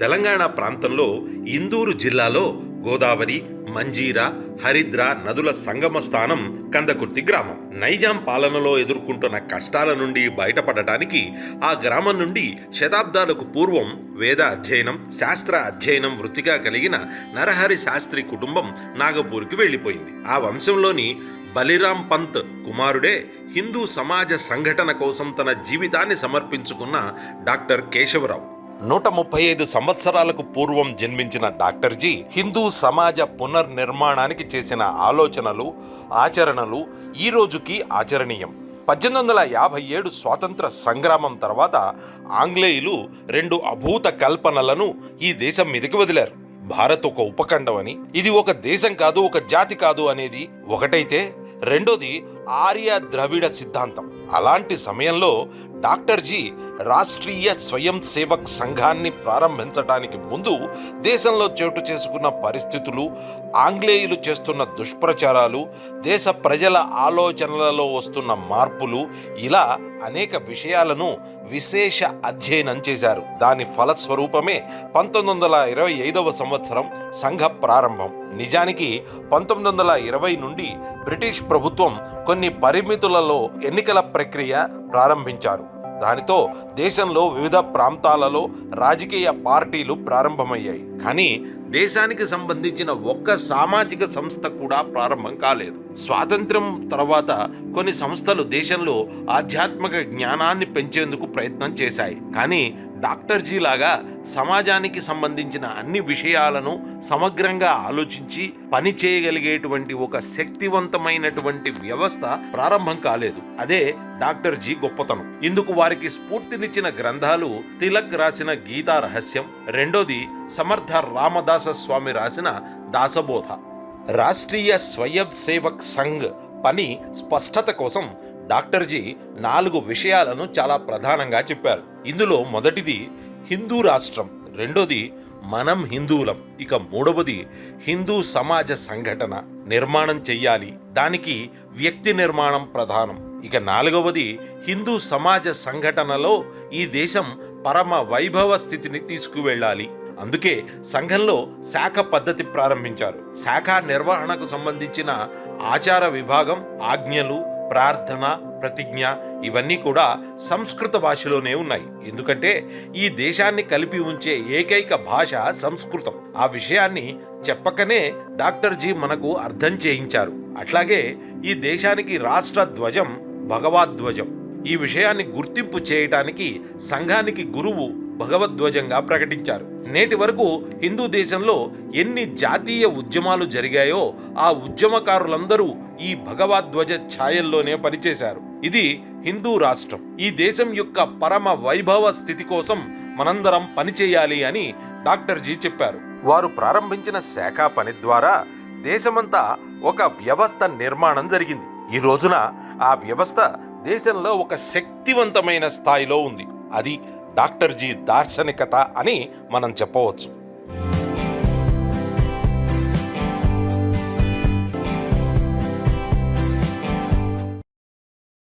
తెలంగాణ ప్రాంతంలో ఇందూరు జిల్లాలో గోదావరి మంజీరా హరిద్ర నదుల సంగమ స్థానం కందకుర్తి గ్రామం. నైజాం పాలనలో ఎదుర్కొంటున్న కష్టాల నుండి బయటపడటానికి ఆ గ్రామం నుండి శతాబ్దాలకు పూర్వం వేద అధ్యయనం శాస్త్ర అధ్యయనం వృత్తిగా కలిగిన నరహరి శాస్త్రి కుటుంబం నాగపూర్కి వెళ్ళిపోయింది. ఆ వంశంలోని బలిరాం పంత్ కుమారుడే హిందూ సమాజ సంఘటన కోసం తన జీవితాన్ని సమర్పించుకున్న డాక్టర్ కేశవరావు. నూట ముప్పై ఐదు సంవత్సరాలకు పూర్వం జన్మించిన డాక్టర్జీ హిందూ సమాజ పునర్నిర్మాణానికి చేసిన ఆలోచనలు ఆచరణలు ఈ రోజుకి ఆచరణీయం. పద్దెనిమిది వందల యాభై ఏడు స్వాతంత్ర సంగ్రామం తర్వాత ఆంగ్లేయులు రెండు అభూత కల్పనలను ఈ దేశం మీదకి వదిలారు. భారత్ ఒక ఉపఖండం అని ఇది ఒక దేశం కాదు ఒక జాతి కాదు అనేది ఒకటైతే రెండోది ఆర్య ద్రవిడ సిద్ధాంతం. అలాంటి సమయంలో డాక్టర్ జీ రాష్ట్రీయ స్వయం సేవక్ సంఘాన్ని ప్రారంభించడానికి ముందు దేశంలో చోటు చేసుకున్న పరిస్థితులు ఆంగ్లేయులు చేస్తున్న దుష్ప్రచారాలు దేశ ప్రజల ఆలోచనలలో వస్తున్న మార్పులు ఇలా అనేక విషయాలను విశేష అధ్యయనం చేశారు. దాని ఫలస్వరూపమే పంతొమ్మిది వందల ఇరవై ఐదవ సంవత్సరం సంఘ ప్రారంభం. నిజానికి పంతొమ్మిది వందల ఇరవై నుండి బ్రిటిష్ ప్రభుత్వం కొన్ని పరిమితులలో ఎన్నికల ప్రక్రియ ప్రారంభించారు. దానితో దేశంలో వివిధ ప్రాంతాలలో రాజకీయ పార్టీలు ప్రారంభమయ్యాయి. కానీ దేశానికి సంబంధించిన ఒక్క సామాజిక సంస్థ కూడా ప్రారంభం కాలేదు. స్వాతంత్రం తర్వాత కొన్ని సంస్థలు దేశంలో ఆధ్యాత్మిక జ్ఞానాన్ని పెంచేందుకు ప్రయత్నం చేశాయి. కానీ డాక్టర్ జీ లాగా సమాజానికి సంబంధించిన అన్ని విషయాలను సమగ్రంగా ఆలోచించి పని చేయగలిగేటువంటి ఒక శక్తివంతమైనటువంటి వ్యవస్థ ప్రారంభం కాలేదు. అదే డాక్టర్ జీ గొప్పతనం. ఇందుకు వారికి స్ఫూర్తినిచ్చిన గ్రంథాలు తిలక్ రాసిన గీతా రహస్యం రెండోది సమర్థ రామదాస స్వామి రాసిన దాసబోధ. రాష్ట్రీయ స్వయం సేవక్ సంఘ్ పని స్పష్టత కోసం డాక్టర్జీ నాలుగు విషయాలను చాలా ప్రధానంగా చెప్పారు. ఇందులో మొదటిది హిందూ రాష్ట్రం రెండోది మనం హిందువులం ఇక మూడవది హిందూ సమాజ సంఘటన నిర్మాణం చెయ్యాలి దానికి వ్యక్తి నిర్మాణం ప్రధానం. ఇక నాలుగవది హిందూ సమాజ సంఘటనలో ఈ దేశం పరమ వైభవ స్థితిని తీసుకువెళ్ళాలి. అందుకే సంఘంలో శాఖ పద్ధతి ప్రారంభించారు. శాఖ నిర్వహణకు సంబంధించిన ఆచార విభాగం ఆజ్ఞలు ప్రార్థన ప్రతిజ్ఞ ఇవన్నీ కూడా సంస్కృత భాషలోనే ఉన్నాయి. ఎందుకంటే ఈ దేశాన్ని కలిపి ఉంచే ఏకైక భాష సంస్కృతం. ఆ విషయాన్ని చెప్పకనే డాక్టర్ జీ మనకు అర్థం చేయించారు. అట్లాగే ఈ దేశానికి రాష్ట్ర ధ్వజం భగవద్ధ్వజం ఈ విషయాన్ని గుర్తింపు చేయటానికి సంఘానికి గురువు భగవద్ధ్వజంగా ప్రకటించారు. నేటి వరకు హిందూ దేశంలో ఎన్ని జాతీయ ఉద్యమాలు జరిగాయో ఆ ఉద్యమకారులందరూ ఈ భగవద్ధ్వజ ఛాయల్లోనే పనిచేశారు. ఇది హిందూ రాష్ట్రం. ఈ దేశం యొక్క పరమ వైభవ స్థితి కోసం మనందరం పనిచేయాలి అని డాక్టర్ జీ చెప్పారు. వారు ప్రారంభించిన శాఖ పని ద్వారా దేశమంతా ఒక వ్యవస్థ నిర్మాణం జరిగింది. ఈ రోజున ఆ వ్యవస్థ దేశంలో ఒక శక్తివంతమైన స్థాయిలో ఉంది. అది డాక్టర్ జీ దార్శనికత అని మనం చెప్పవచ్చు.